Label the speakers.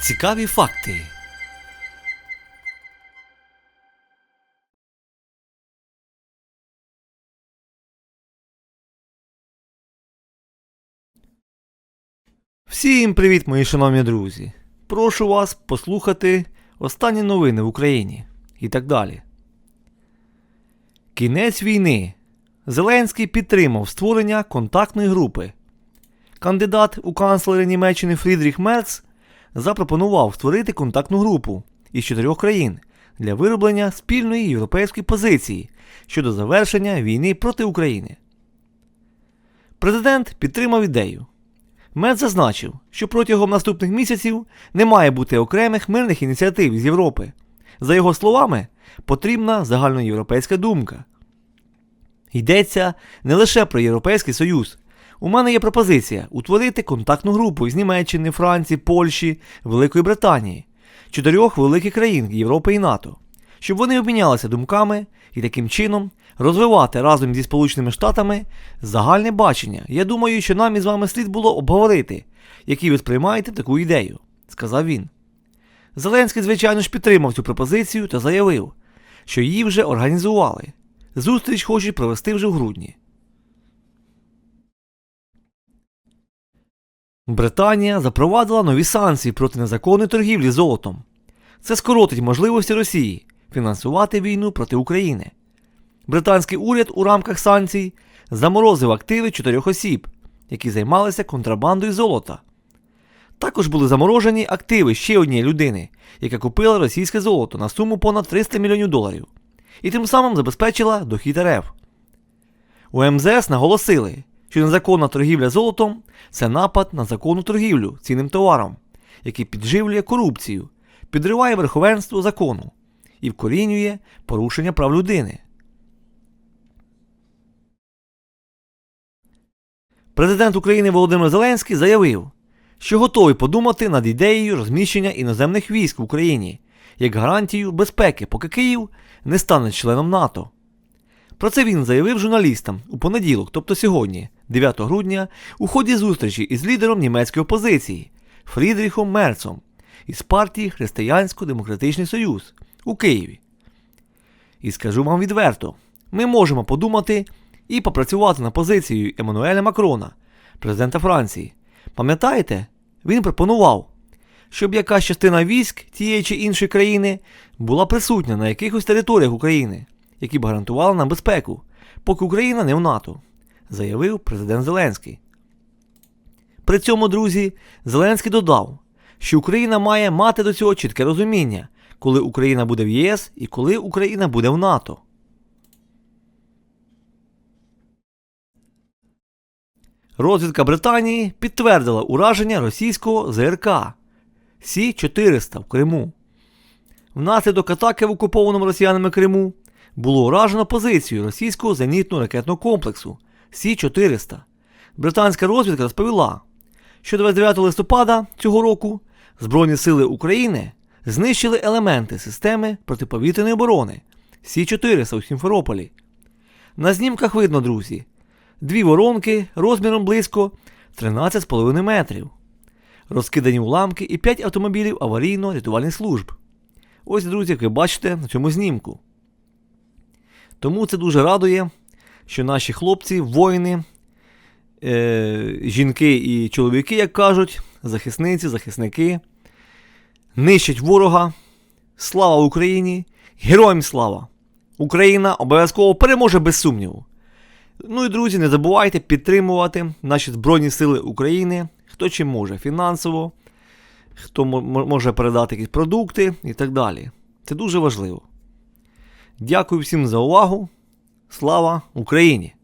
Speaker 1: Цікаві факти. Всім привіт, мої шановні друзі. Прошу вас послухати останні новини в Україні і так далі. Кінець війни. Зеленський підтримав створення контактної групи. Кандидат у канцлери Німеччини Фрідріх Мерц запропонував створити контактну групу із чотирьох країн для вироблення спільної європейської позиції щодо завершення війни проти України. Президент підтримав ідею. Мед зазначив, що протягом наступних місяців не має бути окремих мирних ініціатив з Європи. За його словами, потрібна загальноєвропейська думка. Йдеться не лише про Європейський Союз. У мене є пропозиція утворити контактну групу з Німеччини, Франції, Польщі, Великої Британії, чотирьох великих країн Європи і НАТО, щоб вони обмінялися думками і таким чином розвивати разом зі Сполученими Штатами загальне бачення. Я думаю, що нам із вами слід було обговорити, які ви сприймаєте таку ідею, сказав він. Зеленський, звичайно ж, підтримав цю пропозицію та заявив, що її вже організували. Зустріч хочуть провести вже в грудні. Британія запровадила нові санкції проти незаконної торгівлі золотом. Це скоротить можливості Росії фінансувати війну проти України. Британський уряд у рамках санкцій заморозив активи чотирьох осіб, які займалися контрабандою золота. Також були заморожені активи ще однієї людини, яка купила російське золото на суму понад 300 мільйонів доларів, і тим самим забезпечила дохід РФ. У МЗС наголосили, що незаконна торгівля золотом це напад на законну торгівлю цінним товаром, який підживлює корупцію, підриває верховенство закону і вкорінює порушення прав людини. Президент України Володимир Зеленський заявив, що готовий подумати над ідеєю розміщення іноземних військ в Україні як гарантію безпеки, поки Київ не стане членом НАТО. Про це він заявив журналістам у понеділок, тобто сьогодні, 9 грудня, у ході зустрічі із лідером німецької опозиції Фрідріхом Мерцом із партії Християнсько-Демократичний Союз у Києві. І скажу вам відверто, ми можемо подумати і попрацювати на позицію Еммануеля Макрона, президента Франції. Пам'ятаєте, він пропонував, щоб якась частина військ тієї чи іншої країни була присутня на якихось територіях України, які б гарантували нам безпеку, поки Україна не в НАТО, заявив президент Зеленський. При цьому, друзі, Зеленський додав, що Україна має мати до цього чітке розуміння, коли Україна буде в ЄС і коли Україна буде в НАТО. Розвідка Британії підтвердила ураження російського ЗРК Сі-400 в Криму. Внаслідок атаки в окупованому росіянами Криму було уражено позицію російського зенітно-ракетного комплексу Сі-400. Британська розвідка розповіла, що 29 листопада цього року Збройні сили України знищили елементи системи протиповітряної оборони Сі-400 у Сімферополі. На знімках видно, друзі, дві воронки розміром близько 13,5 метрів, розкидані уламки і 5 автомобілів аварійно-рятувальних служб. Ось, друзі, як ви бачите на цьому знімку. Тому це дуже радує, що наші хлопці, воїни, е, жінки і чоловіки, як кажуть, захисниці, захисники, нищать ворога. Слава Україні! Героям слава! Україна обов'язково переможе без сумніву. Ну і друзі, не забувайте підтримувати наші Збройні Сили України, хто чим може фінансово, хто мо- мо- може передати якісь продукти і так далі. Це дуже важливо. Дякую всім за увагу. Слава Україні!